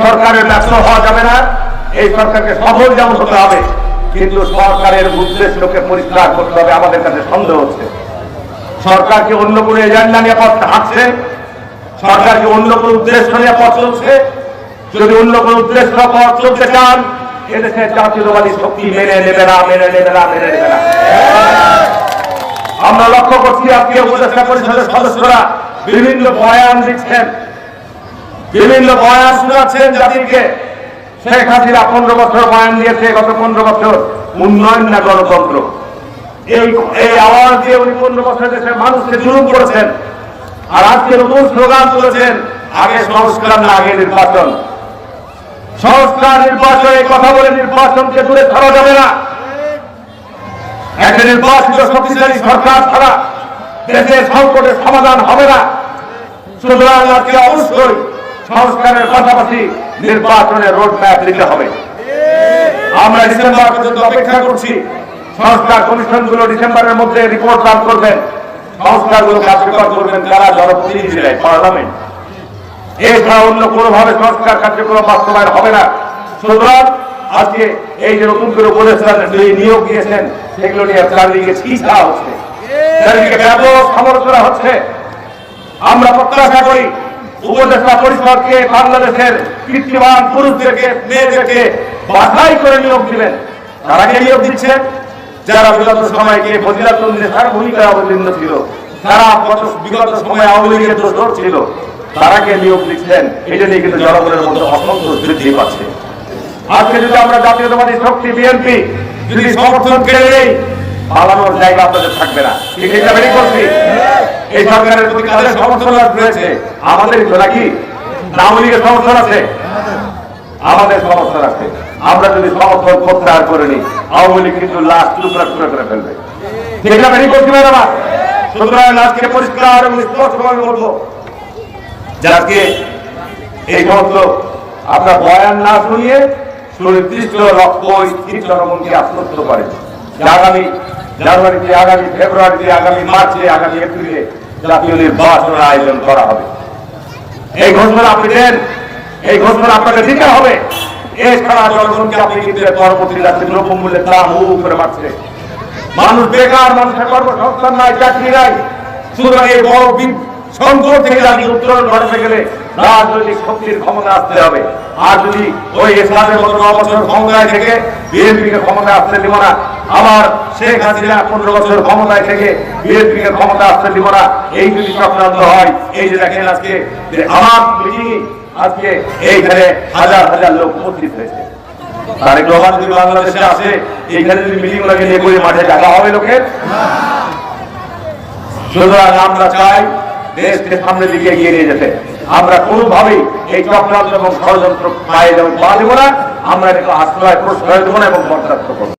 সরকারের ব্যর্থ হওয়া যাবে না। এই সরকারকে সফল যেমন হতে হবে, কিন্তু সরকারের উদ্দেশ্যকে পরিষ্কার করতে হবে আমাদের কাছে সন্দেহ হচ্ছে। সরকার কি অন্য কোনো এজেন্ডা নিয়ে পথ হাঁটছে সরকার কি অন্য কোনো উদ্দেশ্য নিয়ে পথ চলছে? যদি অন্য কোনো উদ্দেশ্য পথ চলতে চান এদেশের জাতীয়তাবাদী শক্তি মেনে নেবে না, মেনে নেবে না, মেনে নেবে না। আমরা লক্ষ্য করছি আজকে উপদেষ্টা পরিষদের সদস্যরা বিভিন্ন বয়ান দিচ্ছেন। বিভিন্ন বয়ান শোনাচ্ছেন জাতিকে। শেখ হাসিনা পনেরো বছর বয়ান দিয়েছে, গত পনেরো বছর উন্নয়ন না গণতন্ত্র? এই এই আওয়াজ দিয়ে উনি পনেরো বছর দেশের মানুষকে জুলুম করেছেন। আর আজকে নতুন স্লোগান তুলেছেন, আগে সংস্কার না, আগে নির্বাচন। সংস্কার, নির্বাচন কথা বলে নির্বাচনকে দূরে ছাড়া যাবে না। একটা নির্বাচিত শক্তিশালী সরকার ছাড়া দেশের সংকটের সমাধান হবে না। সুতরাং আজকে অবশ্যই সংস্কারের পাশাপাশি নির্বাচনের রোড ম্যাপ দিতে হবে। আমরা ডিসেম্বর পর্যন্ত অপেক্ষা করছি। সংস্কার কমিশনগুলো ডিসেম্বরের মধ্যে রিপোর্ট দান করবেন। সংস্কারগুলো কার্যকর করবেন যারা জনপ্রতিনিধিরা পার্লামেন্ট। এছাড়া অন্য কোনোভাবে সংস্কার কার্যক্রম বাস্তবায়ন হবে না। সুতরাং আজকে এই যে নতুন করে উপদেষ্টা নিয়োগ দিয়েছেন, সেগুলো নিয়ে চারিদিকে ছিছা হচ্ছে। চারিদিকে ব্যাপক সমালোচনা হচ্ছে। আমরা প্রত্যাশা করি উপদেষ্টা পরিষদকে বাংলাদেশের কৃত্রিমান পুরুষদেরকে, মেয়েদেরকে বাছাই করে নিয়োগ দিবেন তারা কে নিয়োগ দিচ্ছেন? যারা বিগত সময়কে ফজিলাতুল্লাহ তার ভূমিকায় অবতীর্ণ ছিল। তারা বিগত সময়ে আওয়ামী লীগের দোষর ছিল। তারা কে নিয়োগ দিচ্ছেন? এটা নিয়ে কিন্তু জনগণের মধ্যে অসন্তোষ বৃদ্ধি পাচ্ছে। আজকে যদি আমরা জাতীয়তাবাদী শক্তি বিএনপি যদি সমর্থন কেড়ে নেই, পালানোর জায়গা আপনাদের থাকবে না। এটা বেরি করছি এই সরকারের প্রতি কাদের সমর্থন রয়েছে। আমাদের নাকি আওয়ামী সমর্থন আছে? আমাদের সমর্থন আছে। আমরা যদি সমর্থন প্রত্যাহার করে নিই আওয়ামী লীগ কিন্তু লাশ টুকরা টুকরা করে ফেলবে। শুনিয়ে করে। আগামী জানুয়ারিতে, আগামী ফেব্রুয়ারিতে, আগামী মার্চে, আগামী এপ্রিলে জাতীয় নির্বাচনের আয়োজন করা হবে। এই ঘোষণা আপনি দেন, এই ঘোষণা আপনাকে দিতে হবে। এছাড়া জনগণকে আপনি ক্ষমতা আসতে হবে। আর যদি ওই ক্ষমতায় আসতে দিব না আবার শেখ হাসিনা পনেরো বছর ক্ষমতায় থেকে বিএনপিকে ক্ষমতা আসতে দিব না। এই যদি চক্রান্ত হয়, এই যে দেখেন আজকে যে আমার মিটিং আজকে এইখানে হাজার হাজার লোক উপস্থিত হয়েছে। আমরা চাই দেশকে কোনোভাবেই এই চক্রান্ত এবং ষড়যন্ত্র পায়ে যেমন পা দেবো না, আমরা এটাকে আশ্রয়, প্রশ্রয় দেবো না এবং বরদাস্ত করব।